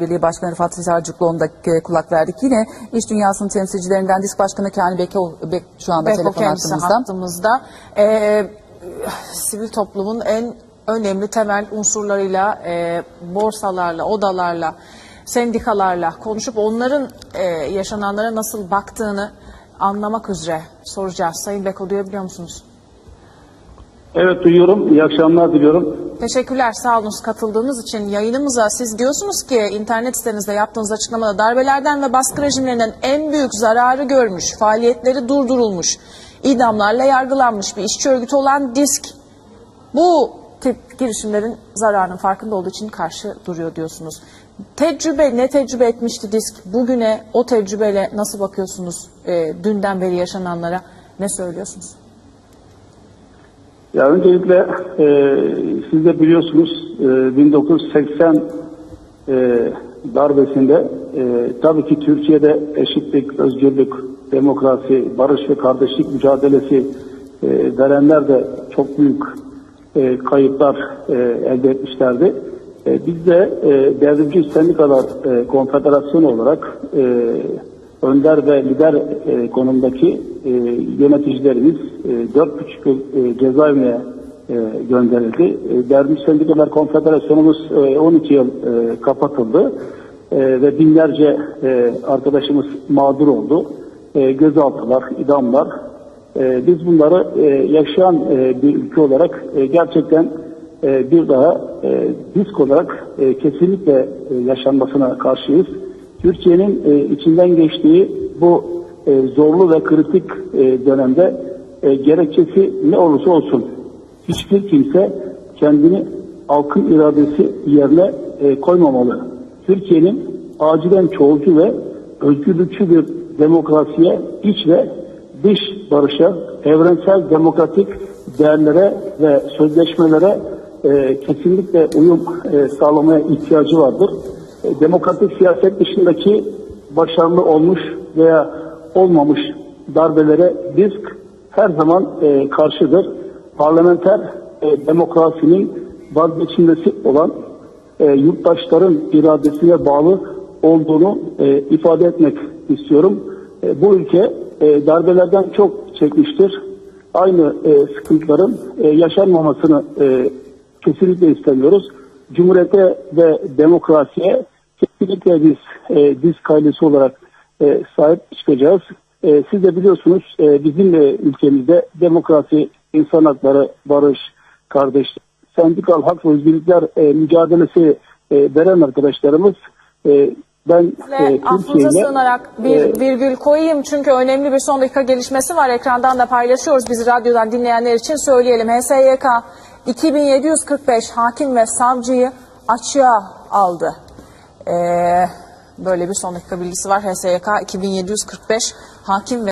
Birliği Başkanı Rıfat Sezarcıklıoğlu'na e, kulak verdik. Yine iş dünyasının temsilcilerinden Disk Başkanı Kani Beko, Bek şu anda Beko telefon hattımızda. hattımızda. Ee, sivil toplumun en önemli temel unsurlarıyla, e, borsalarla, odalarla, sendikalarla konuşup onların e, yaşananlara nasıl baktığını anlamak üzere soracağız. Sayın Beko duyabiliyor musunuz? Evet duyuyorum. İyi akşamlar diliyorum. Teşekkürler sağ olunuz katıldığınız için yayınımıza. Siz diyorsunuz ki internet sitenizde yaptığınız açıklamada darbelerden ve baskı rejimlerinden en büyük zararı görmüş, faaliyetleri durdurulmuş, idamlarla yargılanmış bir işçi örgütü olan DISK bu tip girişimlerin zararının farkında olduğu için karşı duruyor diyorsunuz. Tecrübe ne tecrübe etmişti DISK? Bugüne o tecrübeyle nasıl bakıyorsunuz? E, dünden beri yaşananlara ne söylüyorsunuz? Ya öncelikle e, siz de biliyorsunuz e, 1980 e, darbesinde e, tabii ki Türkiye'de eşitlik, özgürlük, demokrasi, barış ve kardeşlik mücadelesi e, verenler de çok büyük e, kayıplar e, elde etmişlerdi. E, biz de e, Devrimci Sendikalar e, Konfederasyonu olarak e, önder ve lider e, konumdaki e, yöneticilerimiz e, dört buçuk yıl e, cezaevine e, gönderildi. E, Derviş Sendikalar Konfederasyonumuz e, 12 yıl e, kapatıldı E, ve binlerce e, arkadaşımız mağdur oldu. E, gözaltılar, idamlar. E, biz bunları e, yaşayan e, bir ülke olarak e, gerçekten e, bir daha e, disk olarak e, kesinlikle e, yaşanmasına karşıyız. Türkiye'nin e, içinden geçtiği bu e, zorlu ve kritik e, dönemde e, gerekçesi ne olursa olsun hiçbir kimse kendini halkın iradesi yerine koymamalı. Türkiye'nin acilen çoğulcu ve özgürlükçü bir demokrasiye, iç ve dış barışa, evrensel demokratik değerlere ve sözleşmelere e, kesinlikle uyum e, sağlamaya ihtiyacı vardır. E, demokratik siyaset dışındaki başarılı olmuş veya olmamış darbelere disk her zaman e, karşıdır. Parlamenter e, demokrasinin vazgeçilmesi olan e, yurttaşların iradesine bağlı olduğunu e, ifade etmek istiyorum. E, bu ülke e, darbelerden çok çekmiştir. Aynı e, sıkıntıların e, yaşanmamasını e, kesinlikle istemiyoruz. Cumhuriyete ve demokrasiye kesinlikle biz e, disk ailesi olarak e, sahip çıkacağız. E, siz de biliyorsunuz e, bizim de ülkemizde demokrasi, insan hakları, barış, kardeşlik, sendikal hak ve özgürlükler e, mücadelesi e, veren arkadaşlarımız e, ben Ve e, affınıza Türkiye'yle sığınarak bir e, virgül koyayım çünkü önemli bir son dakika gelişmesi var. Ekrandan da paylaşıyoruz bizi radyodan dinleyenler için söyleyelim. HSYK 2745 hakim ve savcıyı açığa aldı. Ee, böyle bir son dakika bilgisi var. HSYK 2745 hakim ve